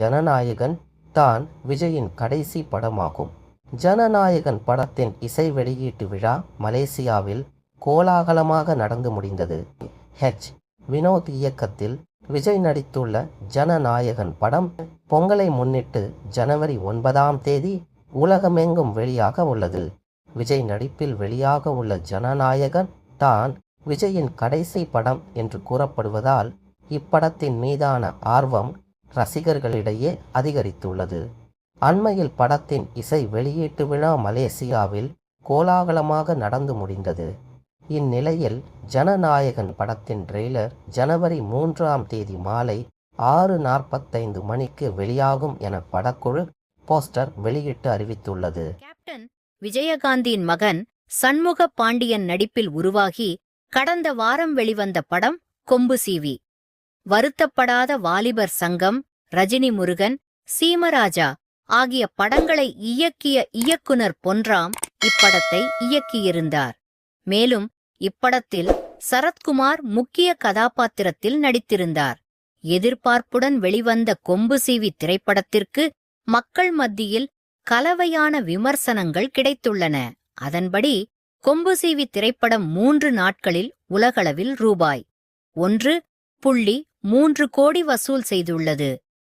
ஜனநாயகன் தான் விஜயின் கடைசி படமாகும். ஜனநாயகன் படத்தின் இசை வெளியீட்டு விழா மலேசியாவில் கோலாகலமாக நடந்து முடிந்தது. ஹெச் வினோத் இயக்கத்தில் விஜய் நடித்துள்ள ஜனநாயகன் படம் பொங்கலை முன்னிட்டு ஜனவரி ஒன்பதாம் தேதி உலகமெங்கும் வெளியாக உள்ளது. விஜய் நடிப்பில் வெளியாக உள்ள ஜனநாயகன் தான் விஜயின் கடைசி படம் என்று கூறப்படுவதால் இப்படத்தின் மீதான ஆர்வம் ரசிகர்களிடையே அதிகரித்துள்ளது. அண்மையில் படத்தின் இசை வெளியீட்டு விழா மலேசியாவில் கோலாகலமாக நடந்து முடிந்தது. இந்நிலையில் ஜனநாயகன் படத்தின் ட்ரெய்லர் ஜனவரி மூன்றாம் தேதி மாலை ஆறு நாற்பத்தைந்து மணிக்கு வெளியாகும் என படக்குழு போஸ்டர் வெளியிட்டு அறிவித்துள்ளது. கேப்டன் விஜயகாந்தின் மகன் சண்முக பாண்டியன் நடிப்பில் உருவாகி கடந்த வாரம் வெளிவந்த படம் கொம்பு சீவி. வருத்தப்படாத வாலிபர் சங்கம் ரஜினி முருகன் சீமராஜா ஆகிய படங்களை இயக்கிய இயக்குனர் பொன்ராம் இப்படத்தை இயக்கியிருந்தார். மேலும் இப்படத்தில் சரத்குமார் முக்கிய கதாபாத்திரத்தில் நடித்திருந்தார். எதிர்பார்ப்புடன் வெளிவந்த கொம்பு சீவி திரைப்படத்திற்கு மக்கள் மத்தியில் கலவையான விமர்சனங்கள் கிடைத்துள்ளன. அதன்படி கொம்பு சீவி திரைப்படம் மூன்று நாட்களில் உலகளவில் ரூபாய் ஒன்று புள்ளி மூன்று கோடி வசூல் செய்துள்ளது.